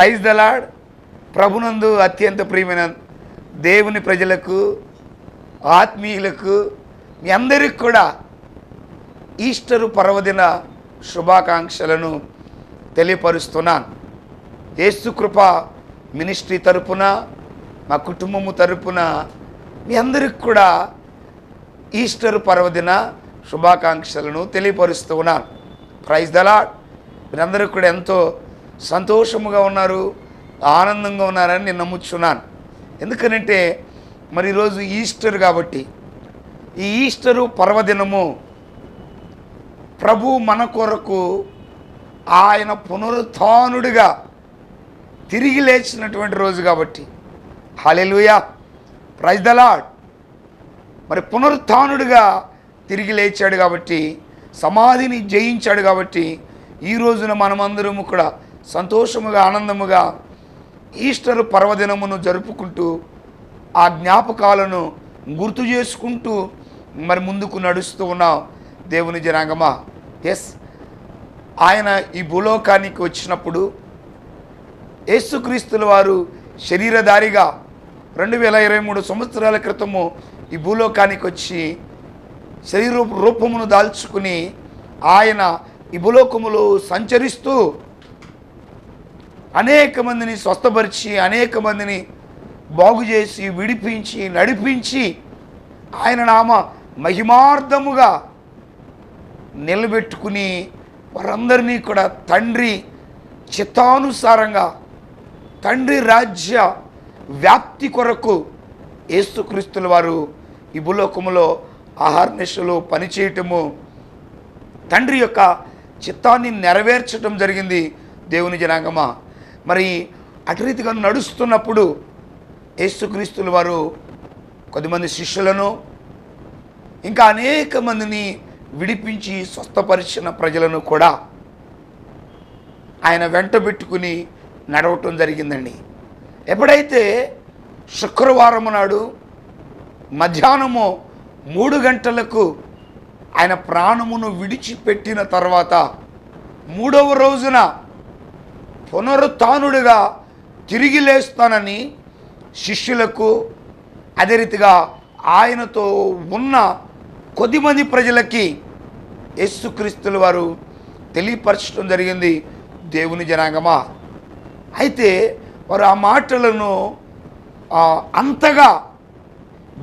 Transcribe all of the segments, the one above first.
Praise the Lord ప్రభునందు అత్యంత ప్రియమైన దేవుని ప్రజలకు ఆత్మీయులకు మీ అందరికి కూడా ఈస్టరు పర్వదిన శుభాకాంక్షలను తెలియపరుస్తున్నాను. యేసుకృప మినిస్ట్రీ తరపున మా కుటుంబము తరపున మీ అందరికి కూడా ఈస్టర్ పర్వదిన శుభాకాంక్షలను తెలియపరుస్తూ ఉన్నాను. ప్రైజ్ దలా మీరందరూ కూడా ఎంతో సంతోషముగా ఉన్నారు ఆనందంగా ఉన్నారని నేను నమ్ముచున్నాను. ఎందుకనంటే మరి ఈరోజు ఈస్టర్ కాబట్టి ఈ ఈస్టరు పర్వదినము ప్రభు మన కొరకు ఆయన పునరుత్నుడిగా తిరిగి లేచినటువంటి రోజు కాబట్టి. హాలెలుయా ప్రైజ్ ద మరి పునరుత్నుడిగా తిరిగి లేచాడు కాబట్టి సమాధిని జయించాడు కాబట్టి ఈ రోజున మనమందరము కూడా సంతోషముగా ఆనందముగా ఈస్టర్ పర్వదినమును జరుపుకుంటూ ఆ జ్ఞాపకాలను గుర్తు చేసుకుంటూ మరి ముందుకు నడుస్తూ ఉన్నాం. దేవుని జనాంగమా? ఎస్ ఆయన ఈ భూలోకానికి వచ్చినప్పుడు యేసుక్రీస్తుల వారు శరీరధారిగా రెండు వేల ఇరవై మూడు సంవత్సరాల క్రితము ఈ భూలోకానికి వచ్చి శరీర రూపమును దాల్చుకుని ఆయన ఈ భూలోకములో సంచరిస్తూ అనేక మందిని స్వస్థపరిచి అనేక మందిని బాగు చేసి విడిపించి నడిపించి ఆయన నామ మహిమార్థముగా నిలబెట్టుకుని వారందరినీ కూడా తండ్రి చిత్తానుసారంగా తండ్రి రాజ్య వ్యాప్తి కొరకు ఏసుక్రీస్తుల వారు ఈ భూలోకములో ఆహార్నిశలు పనిచేయటము తండ్రి యొక్క చిత్తాన్ని నెరవేర్చడం జరిగింది దేవుని జనాంగమా. మరి అటు రీతిగా నడుస్తున్నప్పుడు యేసుక్రీస్తుల వారు కొద్దిమంది శిష్యులను ఇంకా అనేక మందిని విడిపించి స్వస్థపరిచిన ప్రజలను కూడా ఆయన వెంట పెట్టుకుని నడవటం జరిగిందండి. ఎప్పుడైతే శుక్రవారం నాడు మధ్యాహ్నము మూడు గంటలకు ఆయన ప్రాణమును విడిచిపెట్టిన తర్వాత మూడవ రోజున పునరుత్నుడిగా తిరిగి లేస్తానని శిష్యులకు అదే రీతిగా ఆయనతో ఉన్న కొద్దిమంది ప్రజలకి యేసుక్రీస్తుల వారు తెలియపరచడం జరిగింది దేవుని జనాంగమా. అయితే వారు ఆ మాటలను అంతగా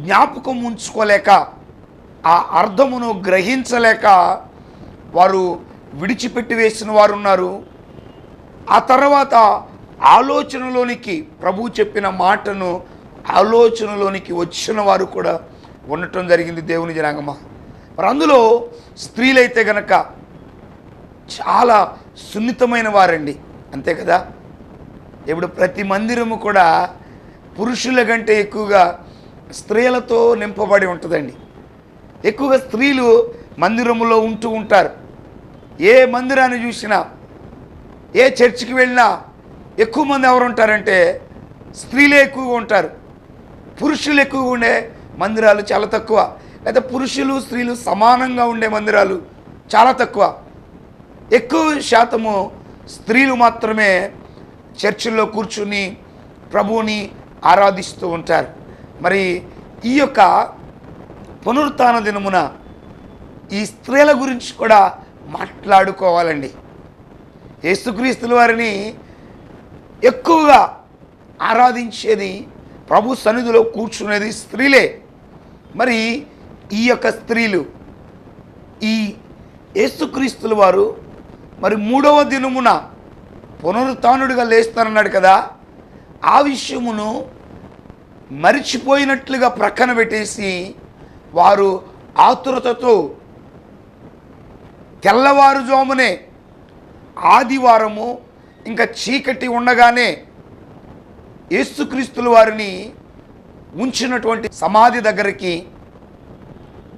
జ్ఞాపకం ఉంచుకోలేక ఆ అర్థమును గ్రహించలేక వారు విడిచిపెట్టి వేసిన వారు ఉన్నారు. ఆ తర్వాత ఆలోచనలోనికి ప్రభు చెప్పిన మాటను ఆలోచనలోనికి వచ్చిన వారు కూడా ఉండటం జరిగింది దేవుని జనాంగమ? మరి అందులో స్త్రీలైతే గనక చాలా సున్నితమైన వారండి. అంతే కదా? ఇప్పుడు ప్రతి మందిరము కూడా పురుషుల కంటే ఎక్కువగా స్త్రీలతో నింపబడి ఉంటుందండి. ఎక్కువగా స్త్రీలు మందిరములో ఉంటూ ఉంటారు. ఏ మందిరాన్ని చూసినా ఏ చర్చికి వెళ్ళినా ఎక్కువ మంది ఎవరు ఉంటారంటే స్త్రీలే ఎక్కువగా ఉంటారు. పురుషులు ఎక్కువగా ఉండే మందిరాలు చాలా తక్కువ. లేదా పురుషులు స్త్రీలు సమానంగా ఉండే మందిరాలు చాలా తక్కువ. ఎక్కువ శాతము స్త్రీలు మాత్రమే చర్చిల్లో కూర్చుని ప్రభువుని ఆరాధిస్తూ ఉంటారు. మరి ఈ యొక్క పునరుత్న దినమున ఈ స్త్రీల గురించి కూడా మాట్లాడుకోవాలండి. యేసుక్రీస్తుల వారిని ఎక్కువగా ఆరాధించేది ప్రభు సన్నిధిలో కూర్చునేది స్త్రీలే. మరి ఈ యొక్క స్త్రీలు ఈ యేసుక్రీస్తుల వారు మరి మూడవ దినమున పునరుత్నుడిగా లేస్తానన్నాడు కదా ఆ విషయమును మరిచిపోయినట్లుగా ప్రక్కన పెట్టేసి వారు ఆతురతతో తెల్లవారుజామునే ఆదివారము ఇంకా చీకటి ఉండగానే ఏసుక్రీస్తుల వారిని ఉంచినటువంటి సమాధి దగ్గరికి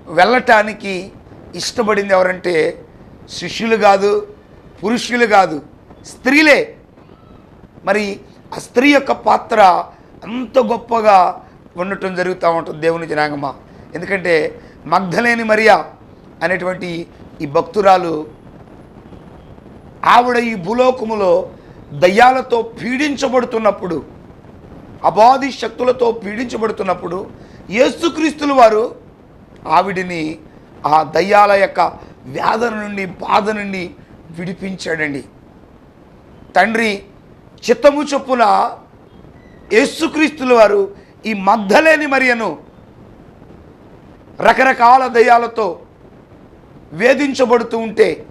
వెళ్ళటానికి ఇష్టపడింది ఎవరంటే శిష్యులు కాదు పురుషులు కాదు స్త్రీలే. మరి ఆ స్త్రీ యొక్క పాత్ర అంత గొప్పగా ఉండటం జరుగుతూ ఉంటుంది దేవుని జనాంగమ. ఎందుకంటే మగ్ధలేని మరియా అనేటువంటి ఈ భక్తురాలు ఆవిడ ఈ భూలోకములో దయ్యాలతో పీడించబడుతున్నప్పుడు అబాధి శక్తులతో పీడించబడుతున్నప్పుడు యేసుక్రీస్తులు వారు ఆవిడిని ఆ దయ్యాల యొక్క వ్యాధన నుండి బాధ నుండి విడిపించాడండి. తండ్రి చిత్తము చొప్పున యేసుక్రీస్తుల వారు ఈ మద్దలేని మరియను రకరకాల దయ్యాలతో వేధించబడుతూ ఉంటే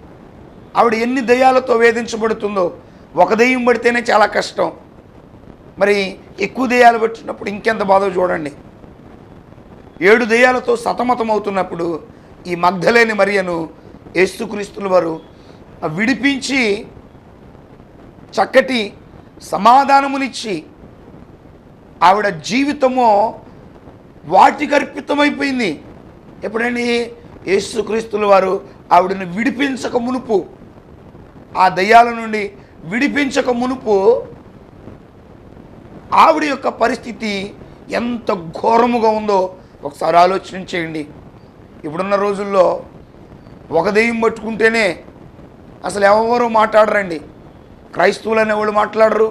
ఆవిడ ఎన్ని దయ్యాలతో వేధించబడుతుందో. ఒక దయ్యం పడితేనే చాలా కష్టం. మరి ఎక్కువ దయ్యాలు పెట్టినప్పుడు ఇంకెంత బాధో చూడండి. ఏడు దయ్యాలతో సతమతం అవుతున్నప్పుడు ఈ మగ్ధలేని మరియను యేసుక్రీస్తుల వారు విడిపించి చక్కటి సమాధానమునిచ్చి ఆవిడ జీవితము వాటికి అర్పితమైపోయింది ఎప్పుడండి? యేసుక్రీస్తుల వారు ఆవిడని విడిపించక మునుపు ఆ దయ్యాల నుండి విడిపించక మునుపు ఆవిడ యొక్క పరిస్థితి ఎంత ఘోరముగా ఉందో ఒకసారి ఆలోచన చేయండి. ఇప్పుడున్న రోజుల్లో ఒక దెయ్యం పట్టుకుంటేనే అసలు ఎవరు మాట్లాడరండి? క్రైస్తవులు అనేవాళ్ళు మాట్లాడరు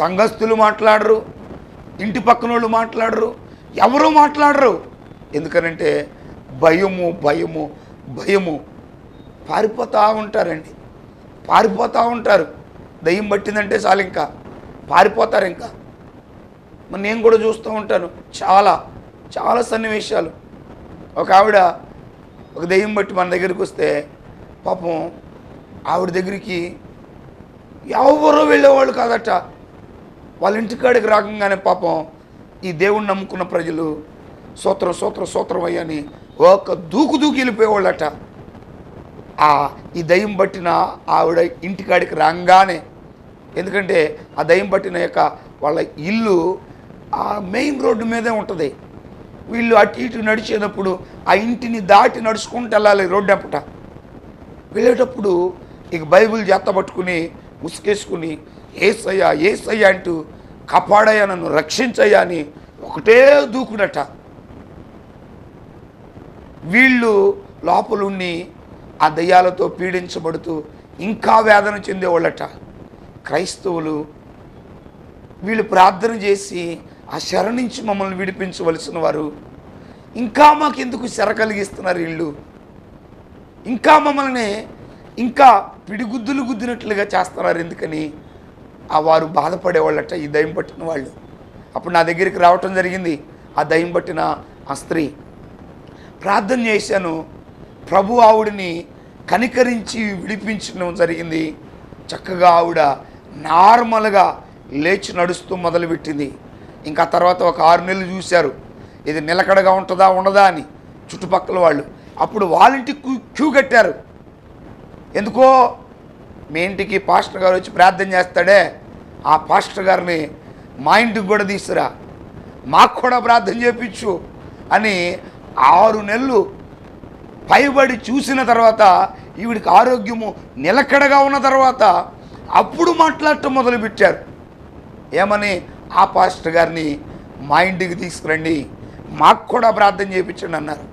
సంఘస్థులు మాట్లాడరు ఇంటి పక్కన వాళ్ళు మాట్లాడరు ఎవరు మాట్లాడరు. ఎందుకనంటే భయము భయము భయము పారిపోతూ ఉంటారండి. పారిపోతూ ఉంటారు. దయ్యం పట్టిందంటే చాలు ఇంకా. పారిపోతారు ఇంకా. మరి నేను కూడా చూస్తూ ఉంటాను. చాలా చాలా సన్నివేశాలు. ఒక ఆవిడ ఒక దయ్యం బట్టి మన దగ్గరికి వస్తే పాపం ఆవిడ దగ్గరికి ఎవరో వెళ్ళేవాళ్ళు కాదట. వాళ్ళ ఇంటికాడికి రాకంగానే పాపం ఈ దేవుణ్ణి నమ్ముకున్న ప్రజలు సూత్రం సూత్రం సూత్రం అయ్యని ఒక దూకు దూకి వెళ్ళిపోయేవాళ్ళట. ఆ ఈ దయ్యం పట్టిన ఆవిడ ఇంటికాడికి రాగానే ఎందుకంటే ఆ దయ్యం పట్టిన యొక్క వాళ్ళ ఇల్లు ఆ మెయిన్ రోడ్డు మీదే ఉంటుంది. వీళ్ళు అటు ఇటు నడిచేటప్పుడు ఆ ఇంటిని దాటి నడుచుకుంటూ వెళ్ళాలి రోడ్డు అప్పట వెళ్ళేటప్పుడు ఇక బైబిల్ చేత పట్టుకుని ముసుకేసుకుని ఏసయ్యా ఏసయ్యా అంటూ కాపాడయ్యా నన్ను రక్షించయ్యా అని ఒకటే దూకుడట. వీళ్ళు లోపలుండి ఆ దయ్యాలతో పీడించబడుతూ ఇంకా వేదన చెందేవాళ్ళట. క్రైస్తవులు వీళ్ళు ప్రార్థన చేసి ఆ శర నుంచి మమ్మల్ని విడిపించవలసిన వారు ఇంకా మాకు ఎందుకు శర కలిగిస్తున్నారు వీళ్ళు? ఇంకా మమ్మల్ని ఇంకా పిడిగుద్దులు గుద్దినట్లుగా చేస్తున్నారు ఎందుకని? ఆ వారు బాధపడేవాళ్ళట ఈ దయ్యం పట్టిన వాళ్ళు. అప్పుడు నా దగ్గరికి రావటం జరిగింది. ఆ దయ్యం పట్టిన ఆ స్త్రీ ప్రార్థన చేశాను ప్రభు ఆవిడని కనికరించి విడిపించడం జరిగింది. చక్కగా ఆవిడ నార్మల్గా లేచి నడుస్తూ మొదలుపెట్టింది. ఇంకా తర్వాత ఒక ఆరు నెలలు చూశారు. ఇది నిలకడగా ఉంటుందా ఉండదా అని చుట్టుపక్కల వాళ్ళు. అప్పుడు వాళ్ళ క్యూ- క్యూ కట్టారు. ఎందుకో మీ ఇంటికి పాస్టర్ గారు వచ్చి ప్రార్థన చేస్తాడే ఆ పాస్టర్ గారిని మా ఇంటికి కూడా తీసుకురా మాకు కూడా ప్రార్థన చేపించు అని ఆరు నెలలు పైబడి చూసిన తర్వాత ఈవిడికి ఆరోగ్యము నిలకడగా ఉన్న తర్వాత అప్పుడు మాట్లాడటం మొదలుపెట్టారు. ఏమని? ఆ పాస్టర్ గారిని మా ఇంటికి తీసుకురండి మాకు కూడా ప్రార్థన చేయించండి అన్నారు.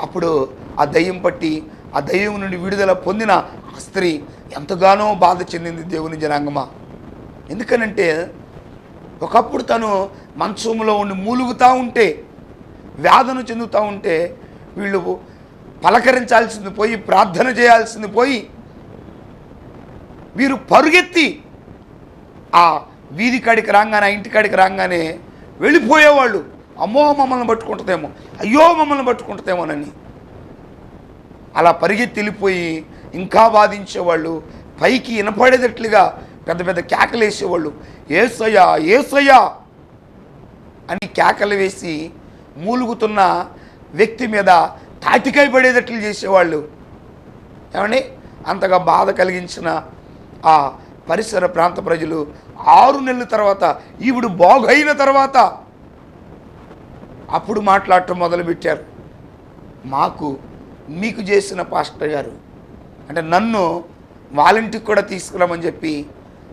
అప్పుడు ఆ దయ్యం పట్టి ఆ దయ్యం నుండి విడుదల పొందిన ఆ స్త్రీ ఎంతగానో బాధ చెందింది దేవుని జనాంగమా. ఎందుకనంటే ఒకప్పుడు తను మంచంలో ఉండి మూలుగుతూ ఉంటే వ్యాధన చెందుతూ ఉంటే వీళ్ళు పలకరించాల్సింది పోయి ప్రార్థన చేయాల్సింది పోయి వీరు పరుగెత్తి ఆ వీధి కాడికి రాగానే ఆ ఇంటి కాడికి రాగానే వెళ్ళిపోయేవాళ్ళు. అమ్మో మమ్మల్ని పట్టుకుంటుందేమో. అయ్యో మమ్మల్ని పట్టుకుంటుందేమోనని అలా పరిగెత్తి వెళ్ళిపోయి ఇంకా బాధించేవాళ్ళు పైకి వినపడేటట్లుగా పెద్ద పెద్ద కేకలు వేసేవాళ్ళు. ఏసయ్యా ఏసయ్యా అని కేకలు వేసి మూలుగుతున్న వ్యక్తి మీద తాటికాయ పడేటట్లు చేసేవాళ్ళు. ఏమండి? అంతగా బాధ కలిగించిన ఆ పరిసర ప్రాంత ప్రజలు ఆరు నెలల తర్వాత ఈవిడు బాగైన తర్వాత అప్పుడు మాట్లాడటం మొదలుపెట్టారు. మాకు మీకు చేసిన పాస్టర్ గారు అంటే నన్ను వాలంటీర్ కూడా తీసుకురామని చెప్పి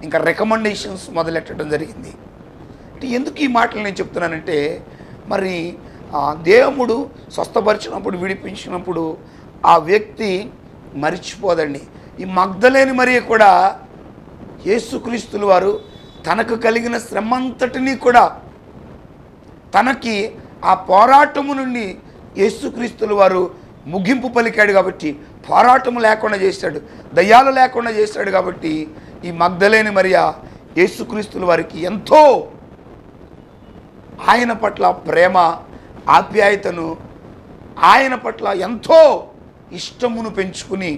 ఇంకా రికమెండేషన్స్ మొదలెట్టడం జరిగింది. అంటే ఎందుకు ఈ మాటలు నేను చెప్తున్నానంటే మరి దేవుడు స్వస్థపరిచినప్పుడు విడిపించినప్పుడు ఆ వ్యక్తి మరిచిపోదండి. ఈ మగ్ధలేని మరియ కూడా యేసుక్రీస్తులు వారు తనకు కలిగిన శ్రమంతటినీ కూడా తనకి ఆ పోరాటము నుండి యేసుక్రీస్తులు వారు ముగింపు పలికాడు కాబట్టి పోరాటం లేకుండా చేశాడు దయ్యాలు లేకుండా చేశాడు కాబట్టి ఈ మగ్ధలేని మరియా యేసుక్రీస్తుల వారికి ఎంతో ఆయన పట్ల ప్రేమ ఆప్యాయతను ఆయన పట్ల ఎంతో ఇష్టమును పెంచుకుని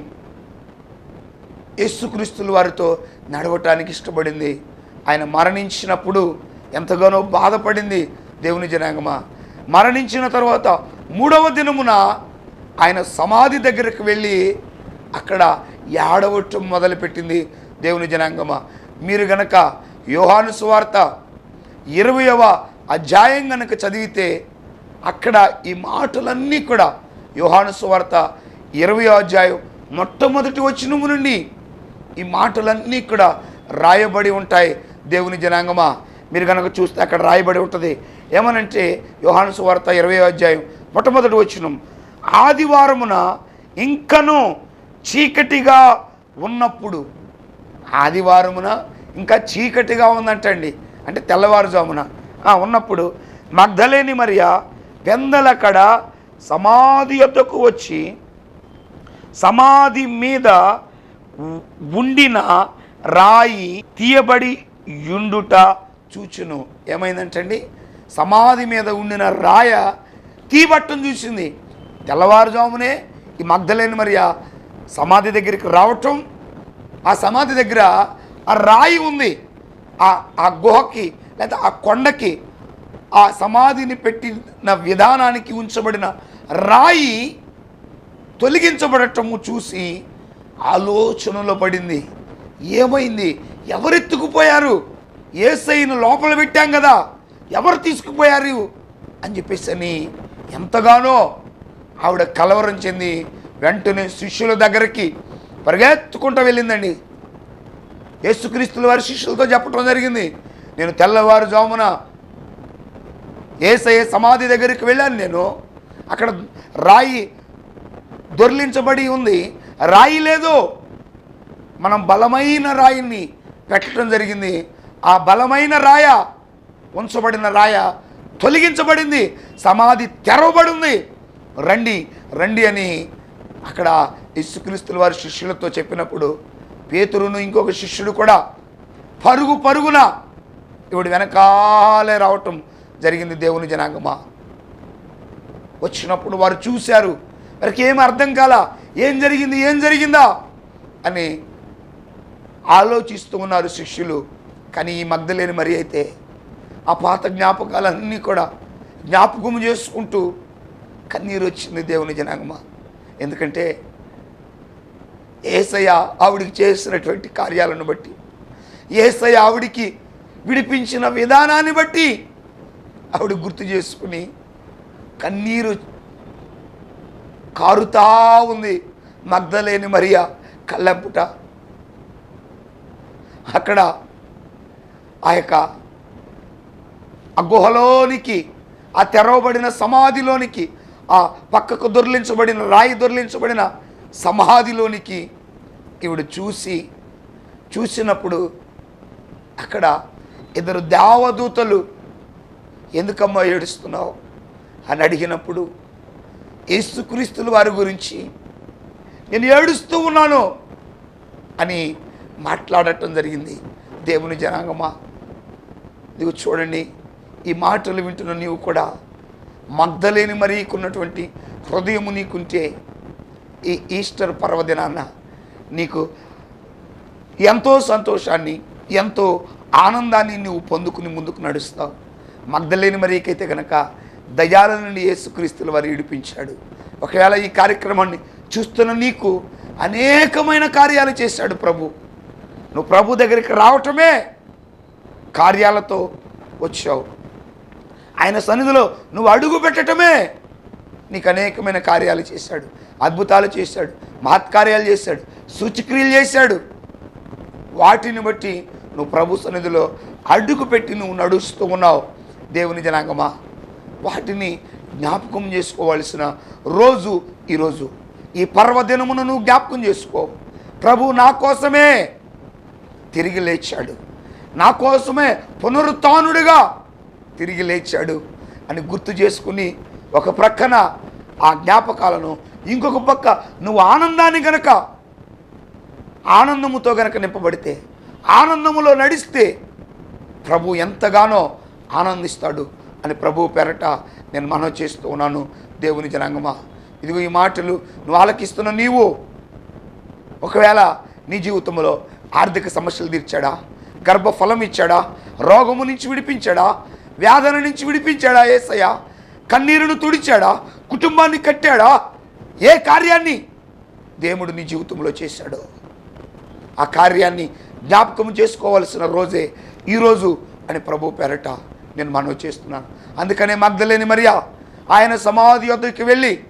యేసుక్రీస్తుల వారితో నడవటానికి ఇష్టపడింది. ఆయన మరణించినప్పుడు ఎంతగానో బాధపడింది దేవుని జనాంగమా. మరణించిన తర్వాత మూడవ దినమున ఆయన సమాధి దగ్గరకు వెళ్ళి అక్కడ ఏడవటం మొదలుపెట్టింది దేవుని జనాంగమా. మీరు గనక యోహాను సువార్త ఇరవయవ అధ్యాయం గనక చదివితే అక్కడ ఈ మాటలన్నీ కూడా యోహాను సువార్త ఇరవై అధ్యాయం మొట్టమొదటి వచ్చినము నుండి ఈ మాటలన్నీ కూడా రాయబడి ఉంటాయి దేవుని జనాంగమా? మీరు కనుక చూస్తే అక్కడ రాయబడి ఉంటుంది. ఏమనంటే యోహాను సువార్త ఇరవై అధ్యాయం మొట్టమొదటి వచ్చినం ఆదివారమున ఇంకను చీకటిగా ఉన్నప్పుడు ఆదివారమున ఇంకా చీకటిగా ఉందంటండి. అంటే తెల్లవారుజామున. ఉన్నప్పుడు మగ్ధలేని మరియా పెందలకడ సమాధి యొద్దకు వచ్చి సమాధి మీద ఉండిన రాయి తీయబడి యుండుట చూచును. ఏమైందంటండి? సమాధి మీద ఉండిన రాయ తీబట్టం చూసింది. తెల్లవారుజామునే ఈ మగ్ధలేని ఆ సమాధి దగ్గరికి రావటం ఆ సమాధి దగ్గర ఆ రాయి ఉంది. ఆ ఆ గుహకి లేదా ఆ కొండకి ఆ సమాధిని పెట్టిన విధానానికి ఉంచబడిన రాయి తొలగించబడటము చూసి ఆలోచనలో పడింది. ఏమైంది? ఎవరెత్తుకుపోయారు ఏసైను లోపల పెట్టాం కదా ఎవరు తీసుకుపోయారు? అని చెప్పేసి అని ఎంతగానో ఆవిడ కలవరం చెంది వెంటనే శిష్యుల దగ్గరికి పరిగెత్తుకుంటూ వెళ్ళిందండి. యేసుక్రీస్తుల వారి శిష్యులతో చెప్పడం జరిగింది. నేను తెల్లవారుజామున ఏసయ్య సమాధి దగ్గరికి వెళ్ళాను నేను. అక్కడ రాయి దొర్లించబడి ఉంది. రాయి లేదు. మనం బలమైన రాయిని పెట్టడం జరిగింది. ఆ బలమైన రాయ ఉంచబడిన రాయ తొలగించబడింది. సమాధి తెరవబడింది. రండి రండి అని అక్కడ ఇసుక్రీస్తుల వారి శిష్యులతో చెప్పినప్పుడు పేతురును ఇంకొక శిష్యుడు కూడా పరుగు పరుగున ఇవిడు వెనకాలే రావటం జరిగింది దేవుని జనాంగమా? వచ్చినప్పుడు వారు చూశారు వారికి ఏం అర్థం కాల? ఏం జరిగింది? ఏం జరిగిందా? అని ఆలోచిస్తూ ఉన్నారు శిష్యులు. కానీ ఈ మగ్ధలేని మరి అయితే ఆ పాత జ్ఞాపకాలన్నీ కూడా జ్ఞాపకం చేసుకుంటూ కన్నీరు వచ్చింది దేవుని జనాంగమా? ఎందుకంటే ఏసయ్య ఆవిడికి చేసినటువంటి కార్యాలను బట్టి ఏసయ్య ఆవిడికి విడిపించిన విధానాన్ని బట్టి ఆవిడ గుర్తు చేసుకుని కన్నీరు కారుతా ఉంది మగ్ధలేని మరియా కళ్ళంపుట. అక్కడ ఆ యొక్క ఆ గుహలోనికి ఆ తెరవబడిన సమాధిలోనికి ఆ పక్కకు దొర్లించబడిన రాయి దొర్లించబడిన సమాధిలోనికి ఈవిడ చూసి చూసినప్పుడు అక్కడ ఇద్దరు దేవదూతలు ఎందుకమ్మా ఏడుస్తున్నావు? అని అడిగినప్పుడు యేసుక్రీస్తుల వారి గురించి నేను ఏడుస్తూ ఉన్నాను అని మాట్లాడటం జరిగింది. దేవుని జనాంగమా నీవు చూడండి ఈ మాటలు వింటున్న నీవు కూడా మగ్ధలేని మరీకున్నటువంటి హృదయము నీకుంటే ఈ ఈస్టర్ పర్వదినాన్న నీకు ఎంతో సంతోషాన్ని ఎంతో ఆనందాన్ని నువ్వు పొందుకుని ముందుకు నడుస్తావు. మగ్ధలేని మరీకైతే కనుక దయాల నుండి యేసుక్రీస్తుల వారు ఇడిపించాడు ఒకవేళ ఈ కార్యక్రమాన్ని చూస్తున్న నీకు అనేకమైన కార్యాలు చేశాడు ప్రభు. నువ్వు ప్రభు దగ్గరికి రావటమే కార్యాలతో వచ్చావు. ఆయన సన్నిధిలో నువ్వు అడుగు పెట్టటమే నీకు అనేకమైన కార్యాలు చేశాడు. అద్భుతాలు చేశాడు. మహత్కార్యాలు చేశాడు. సూచక్రియలు చేశాడు. వాటిని బట్టి నువ్వు ప్రభు సన్నిధిలో అడుగు పెట్టి నువ్వు నడుస్తూ ఉన్నావు. దేవుని జనాంగమా? వాటిని జ్ఞాపకం చేసుకోవాల్సిన రోజు ఈరోజు ఈ పర్వదినమును నువ్వు జ్ఞాపకం చేసుకో. ప్రభు నా కోసమే తిరిగి లేచాడు. నా కోసమే పునరుత్నుడిగా తిరిగి లేచాడు అని గుర్తు చేసుకుని ఒక ప్రక్కన ఆ జ్ఞాపకాలను ఇంకొక పక్క నువ్వు ఆనందాన్ని గనక ఆనందముతో గనక నింపబడితే ఆనందములో నడిస్తే ప్రభు ఎంతగానో ఆనందిస్తాడు అని ప్రభు పెరట నేను మనవి చేస్తూ ఉన్నాను. దేవుని జనాంగమా ఇదిగో ఈ మాటలు నువ్వు ఆలకిస్తున్న నీవు. ఒకవేళ నీ జీవితంలో ఆర్థిక సమస్యలు తీర్చాడా? గర్భఫలం ఇచ్చాడా? రోగము నుంచి విడిపించాడా? వ్యాధన నుంచి విడిపించాడా ఏసయ్య? కన్నీరును తుడిచాడా? కుటుంబాన్ని కట్టాడా? ఏ కార్యాన్ని దేవుడు నీ జీవితంలో చేశాడో? ఆ కార్యాన్ని జ్ఞాపకం చేసుకోవాల్సిన రోజే ఈరోజు అని ప్రభు పేరట నేను మనవి చేస్తున్నాను. అందుకనే మగ్ధలేని మరియా ఆయన సమాధి యొద్దకు వెళ్ళి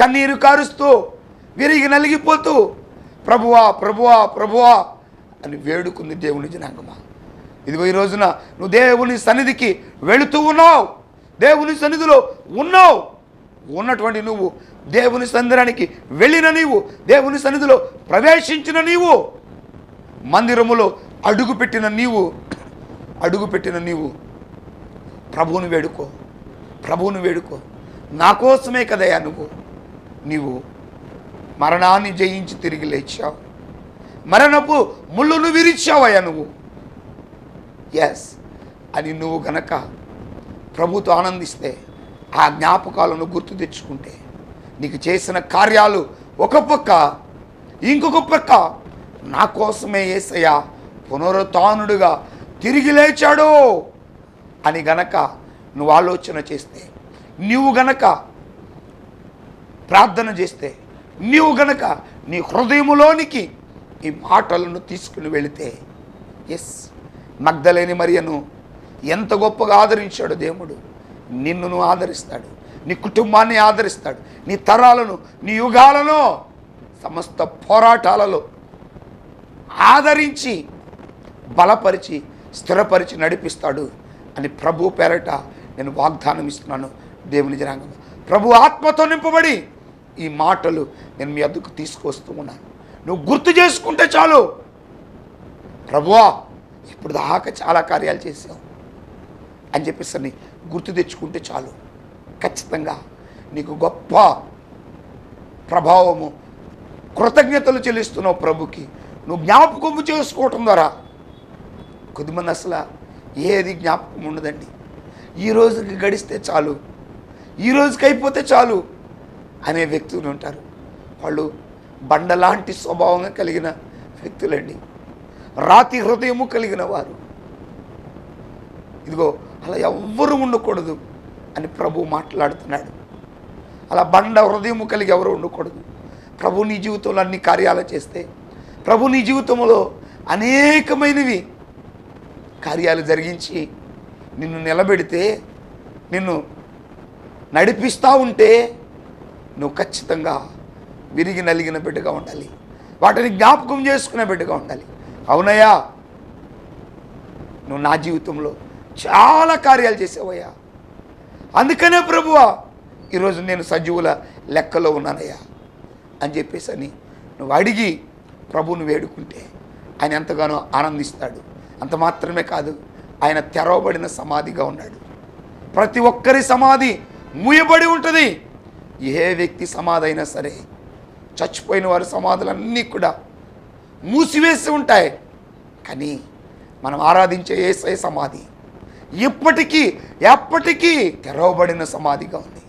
కన్నీరు కారుస్తూ విరిగి నలిగిపోతూ ప్రభువా ప్రభువా ప్రభువా అని వేడుకుంది దేవుని జనాంగమా. ఇదిగో ఈ రోజున నువ్వు దేవుని సన్నిధికి వెళుతూ ఉన్నావు. దేవుని సన్నిధిలో ఉన్నావు. ఉన్నటువంటి నువ్వు దేవుని సందిరానికి వెళ్ళిన నీవు దేవుని సన్నిధిలో ప్రవేశించిన నీవు మందిరములో అడుగుపెట్టిన నీవు అడుగుపెట్టిన నీవు ప్రభువుని వేడుకో ప్రభువుని వేడుకో. నా కోసమే కదయ్యా నువ్వు. నీవు మరణాన్ని జయించి తిరిగి లేచావు. మరణపు ముళ్ళును విరిచావయ్యా నువ్వు. ఎస్ అని నువ్వు గనక ప్రభుతో ఆనందిస్తే ఆ జ్ఞాపకాలను గుర్తు తెచ్చుకుంటే నీకు చేసిన కార్యాలు ఒక పక్క ఇంకొక పక్క నా కోసమే ఏసయ్య పునరుతానుడుగా తిరిగి లేచాడు. అని గనక నువ్వు ఆలోచన చేస్తే నీవు గనక ప్రార్థన చేస్తే నీవు గనక నీ హృదయములోనికి ఈ మాటలను తీసుకుని వెళితే ఎస్ మగ్ధలేని మరియను ఎంత గొప్పగా ఆదరించాడు దేవుడు. నిన్నును ఆదరిస్తాడు నీ కుటుంబాన్ని ఆదరిస్తాడు నీ తరాలను నీ యుగాలను సమస్త పోరాటాలలో ఆదరించి బలపరిచి స్థిరపరిచి నడిపిస్తాడు. అని ప్రభు పేరట నేను వాగ్దానం ఇస్తున్నాను దేవుని జనాంగం. ప్రభు ఆత్మతో నింపబడి ఈ మాటలు నేను మీ అద్దకు తీసుకొస్తూ ఉన్నాను. నువ్వు గుర్తు చేసుకుంటే చాలు. ప్రభువా ఇప్పుడు దాకా చాలా కార్యాలు చేసావు అని చెప్పేసి అని గుర్తు తెచ్చుకుంటే చాలు. ఖచ్చితంగా నీకు గొప్ప ప్రభావము కృతజ్ఞతలు చెల్లిస్తున్నావు ప్రభుకి. నువ్వు జ్ఞాపకము చేసుకోవటం ద్వారా. కొద్దిమంది అసలు ఏది జ్ఞాపకం ఉండదండి. ఈ రోజుకి గడిస్తే చాలు. ఈ రోజుకి అయిపోతే చాలు అనే వ్యక్తులు ఉంటారు. వాళ్ళు బండలాంటి స్వభావంగా కలిగిన వ్యక్తులండి. రాతి హృదయము కలిగిన వారు. ఇదిగో అలా ఎవ్వరు ఉండకూడదు అని ప్రభు మాట్లాడుతున్నాడు. అలా బండ హృదయము కలిగి ఎవరు ఉండకూడదు. ప్రభు నీ జీవితంలో అన్ని కార్యాలు చేస్తే ప్రభు నీ జీవితంలో అనేకమైనవి కార్యాలు జరిగించి నిన్ను నిలబెడితే నిన్ను నడిపిస్తూ ఉంటే నువ్వు ఖచ్చితంగా విరిగి నలిగిన బిడ్డగా ఉండాలి. వాటిని జ్ఞాపకం చేసుకునే బిడ్డగా ఉండాలి. అవునయ్యా నువ్వు నా జీవితంలో చాలా కార్యాలు చేసావయ్యా. అందుకనే ప్రభువా ఈరోజు నేను సజీవుల లెక్కలో ఉన్నానయ్యా అని చెప్పేసి అని నువ్వు అడిగి ప్రభువును వేడుకుంటే ఆయన ఎంతగానో ఆనందిస్తాడు. అంత మాత్రమే కాదు ఆయన తెరవబడిన సమాధిగా ఉన్నాడు. ప్రతి ఒక్కరి సమాధి మూయబడి ఉంటుంది. ఏ వ్యక్తి సమాధి అయినా సరే చచ్చిపోయిన వారి సమాధులన్నీ కూడా మూసివేసి ఉంటాయి. కానీ మనం ఆరాధించే ఏసై సమాధి ఇప్పటికీ ఎప్పటికీ తెరవబడిన సమాధిగా ఉంది.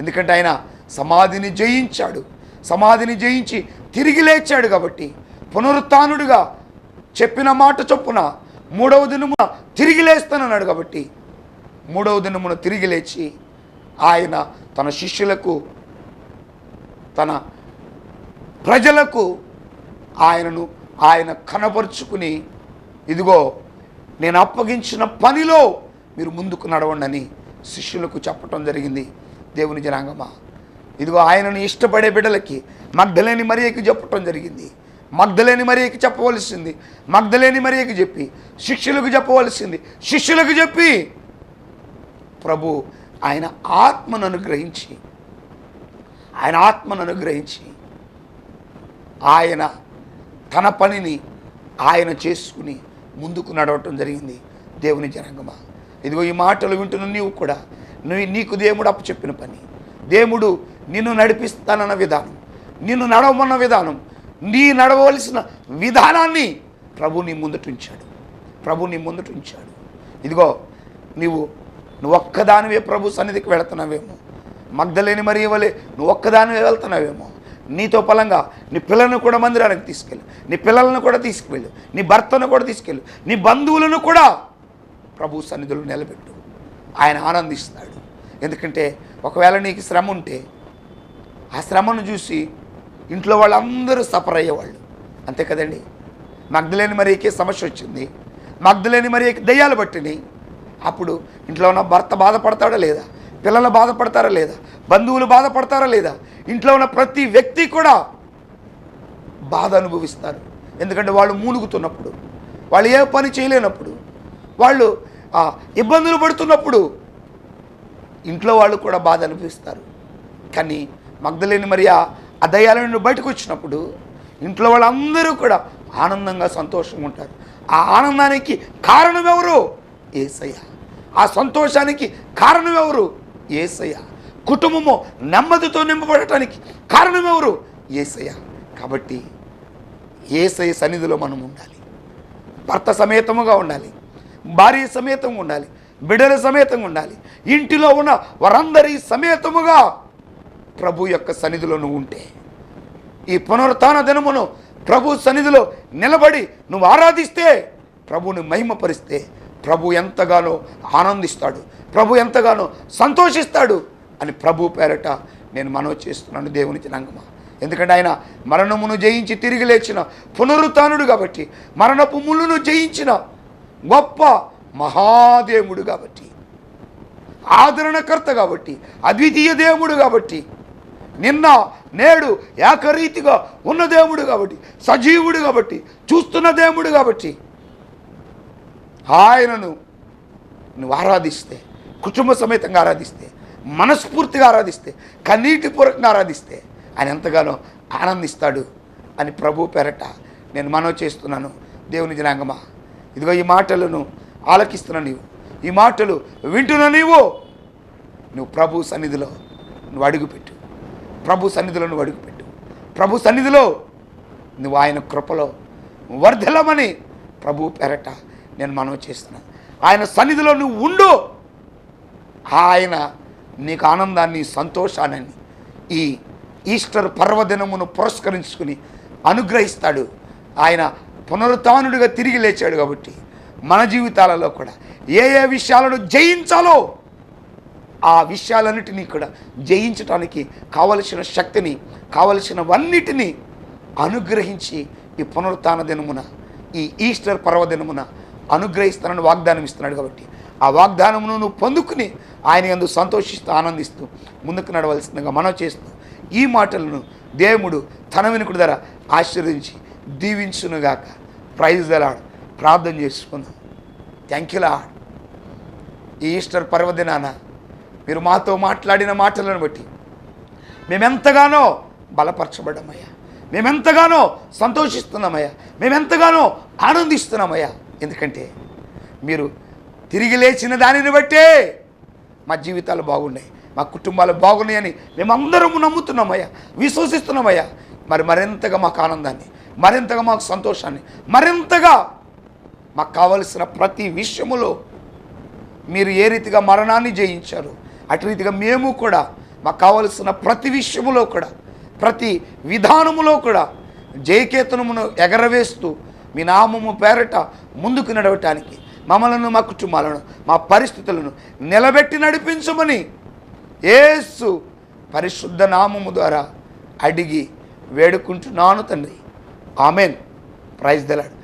ఎందుకంటే ఆయన సమాధిని జయించాడు. సమాధిని జయించి తిరిగి లేచాడు కాబట్టి పునరుత్నుడుగా చెప్పిన మాట చొప్పున మూడవ దినమున తిరిగి లేస్తానన్నాడు కాబట్టి మూడవ దినమున తిరిగి లేచి ఆయన తన శిష్యులకు తన ప్రజలకు ఆయనను ఆయన కనపరుచుకుని ఇదిగో నేను అప్పగించిన పనిలో మీరు ముందుకు నడవండి అని శిష్యులకు చెప్పటం జరిగింది. దేవుని జనాంగమా. ఇదిగో ఆయనను ఇష్టపడే బిడ్డలకి మగ్ధలేని మరియకి చెప్పటం జరిగింది. మగ్ధలేని మరియకి చెప్పవలసింది. మగ్ధలేని మరియకి చెప్పి శిష్యులకు చెప్పవలసింది. శిష్యులకు చెప్పి ప్రభు ఆయన ఆత్మను అనుగ్రహించి ఆయన ఆత్మను అనుగ్రహించి ఆయన తన పనిని ఆయన చేసుకుని ముందుకు నడవటం జరిగింది దేవుని జనాంగమా. ఇదిగో ఈ మాటలు వింటున్న నీవు కూడా నువ్వు నీకు దేవుడు అప్పు చెప్పిన పని. దేవుడు నిన్ను నడిపిస్తానన్న విధానం నిన్ను నడవమన్న విధానం నీ నడవలసిన విధానాన్ని ప్రభు నీ ముందట ఉంచాడు. ప్రభు నీ ముందట ఉంచాడు. ఇదిగో నీవు నువ్వు ఒక్కదానివే ప్రభు సన్నిధికి వెళుతున్నావేమో. మగ్ధలేని మరి ఇవ్వలే నువ్వు ఒక్కదానివే వెళ్తున్నావేమో. నీతో పలంగా నీ పిల్లలను కూడా మందిరానికి తీసుకెళ్ళు. నీ పిల్లలను కూడా తీసుకువెళ్ళు. నీ భర్తను కూడా తీసుకెళ్ళు. నీ బంధువులను కూడా ప్రభు సన్నిధులు నిలబెట్టు. ఆయన ఆనందిస్తాడు. ఎందుకంటే ఒకవేళ నీకు శ్రమ ఉంటే ఆ శ్రమను చూసి ఇంట్లో వాళ్ళందరూ సఫర్ అయ్యేవాళ్ళు. అంతే కదండి? మగ్ధులేని మరీకి సమస్య వచ్చింది. మగ్ధులేని మరీకి దయ్యాలు పట్టినాయి అప్పుడు ఇంట్లో ఉన్న భర్త బాధపడతాడా లేదా? పిల్లలు బాధపడతారా లేదా? బంధువులు బాధపడతారా లేదా? ఇంట్లో ఉన్న ప్రతి వ్యక్తి కూడా బాధ అనుభవిస్తారు. ఎందుకంటే వాళ్ళు మూలుగుతున్నప్పుడు వాళ్ళు ఏ పని చేయలేనప్పుడు వాళ్ళు ఇబ్బందులు పడుతున్నప్పుడు ఇంట్లో వాళ్ళు కూడా బాధ అనిపిస్తారు కానీ మగ్ధలేని మరి ఆ దయ్యాల నుండి బయటకు వచ్చినప్పుడు ఇంట్లో వాళ్ళందరూ కూడా ఆనందంగా సంతోషంగా ఉంటారు. ఆ ఆనందానికి కారణం ఎవరు ఏసయ్య. ఆ సంతోషానికి కారణం ఎవరు ఏసయ్య. కుటుంబము నెమ్మదితో నింపబడటానికి కారణం ఎవరు ఏసయ్య. కాబట్టి ఏసయ్య సన్నిధిలో మనం ఉండాలి. భర్త సమేతముగా ఉండాలి. భార్య సమేతంగా ఉండాలి. బిడ్డల సమేతంగా ఉండాలి. ఇంటిలో ఉన్న వారందరి సమేతముగా ప్రభు యొక్క సన్నిధిలో నువ్వు ఉంటే. ఈ పునరుత్న దినమును ప్రభు సన్నిధిలో నిలబడి నువ్వు ఆరాధిస్తే ప్రభుని మహిమపరిస్తే ప్రభు ఎంతగానో ఆనందిస్తాడు ప్రభు ఎంతగానో సంతోషిస్తాడు అని ప్రభు పేరట నేను మనవి చేస్తున్నాను దేవుని జనాంగమా. ఎందుకంటే ఆయన మరణమును జయించి తిరిగి లేచిన పునరుత్నుడు కాబట్టి మరణపు ముళ్ళును జయించిన గొప్ప మహాదేవుడు కాబట్టి ఆదరణకర్త కాబట్టి అద్వితీయ దేవుడు కాబట్టి నిన్న నేడు ఏకరీతిగా ఉన్న దేవుడు కాబట్టి సజీవుడు కాబట్టి చూస్తున్న దేవుడు కాబట్టి ఆయనను నువ్వు ఆరాధిస్తే కుటుంబ సమేతంగా ఆరాధిస్తే మనస్ఫూర్తిగా ఆరాధిస్తే కన్నీటిపూర్వకంగా ఆరాధిస్తే ఆయన ఎంతగానో ఆనందిస్తాడు అని ప్రభు పెరట నేను మనవి చేస్తున్నాను. దేవుని జనాంగమా ఇదిగో ఈ మాటలను ఆలకిస్తున్న నీవు ఈ మాటలు వింటున్న నీవు నువ్వు ప్రభు సన్నిధిలో నువ్వు అడుగుపెట్టు. ప్రభు సన్నిధిలో నువ్వు అడుగుపెట్టు. ప్రభు సన్నిధిలో నువ్వు ఆయన కృపలో వర్ధలమని ప్రభు పెరట నేను మనవి చేస్తున్నాను ఆయన సన్నిధిలో నువ్వు ఉండు. ఆయన నీకు ఆనందాన్ని సంతోషాన్ని ఈ ఈస్టర్ పర్వదినమును పురస్కరించుకుని అనుగ్రహిస్తాడు. ఆయన పునరుత్నుడిగా తిరిగి లేచాడు కాబట్టి మన జీవితాలలో కూడా ఏ ఏ విషయాలను జయించాలో ఆ విషయాలన్నిటినీ కూడా జయించడానికి కావలసిన శక్తిని కావలసినవన్నిటినీ అనుగ్రహించి ఈ పునరుత్న దినమున ఈ ఈస్టర్ పర్వదినమున అనుగ్రహిస్తానని వాగ్దానం ఇస్తున్నాడు కాబట్టి ఆ వాగ్దానమును నువ్వు పొందుకుని ఆయన ఎందు సంతోషిస్తూ ఆనందిస్తూ ముందుకు నడవలసిందిగా మనం చేస్తూ ఈ మాటలను దేవుడు తన వెనుకుడు ధర ఆశీర్వదించి దీవించునుగాక. ప్రైజ్ దలాడు ప్రార్థన చేసుకుందాం. థ్యాంక్ యూ లాడ్ ఈ ఈస్టర్ పర్వదినాన మీరు మాతో మాట్లాడిన మాటలను బట్టి మేమెంతగానో బలపరచబడ్డమయ్యా. మేమెంతగానో సంతోషిస్తున్నామయ్యా. మేమెంతగానో ఆనందిస్తున్నామయ్యా. ఎందుకంటే మీరు తిరిగి లేచిన దానిని బట్టే మా జీవితాలు బాగున్నాయి. మా కుటుంబాలు బాగున్నాయని మేమందరము నమ్ముతున్నామయ్యా. విశ్వసిస్తున్నామయ్యా. మరి మరింతగా మాకు ఆనందాన్ని మరింతగా మాకు సంతోషాన్ని మరింతగా మాకు కావలసిన ప్రతి విషయములో మీరు ఏ రీతిగా మరణాన్ని జయించారు అటు రీతిగా మేము కూడా మాకు కావలసిన ప్రతి విషయములో కూడా ప్రతి విధానములో కూడా జయకేతనమును ఎగరవేస్తూ మీ నామము పేరట ముందుకు నడవటానికి మమ్మలను మా కుటుంబాలను మా పరిస్థితులను నిలబెట్టి నడిపించమని ఏసు పరిశుద్ధ నామము ద్వారా అడిగి వేడుకుంటున్నాను తండ్రి. ఆమెన్. ప్రైజ్ దలాడు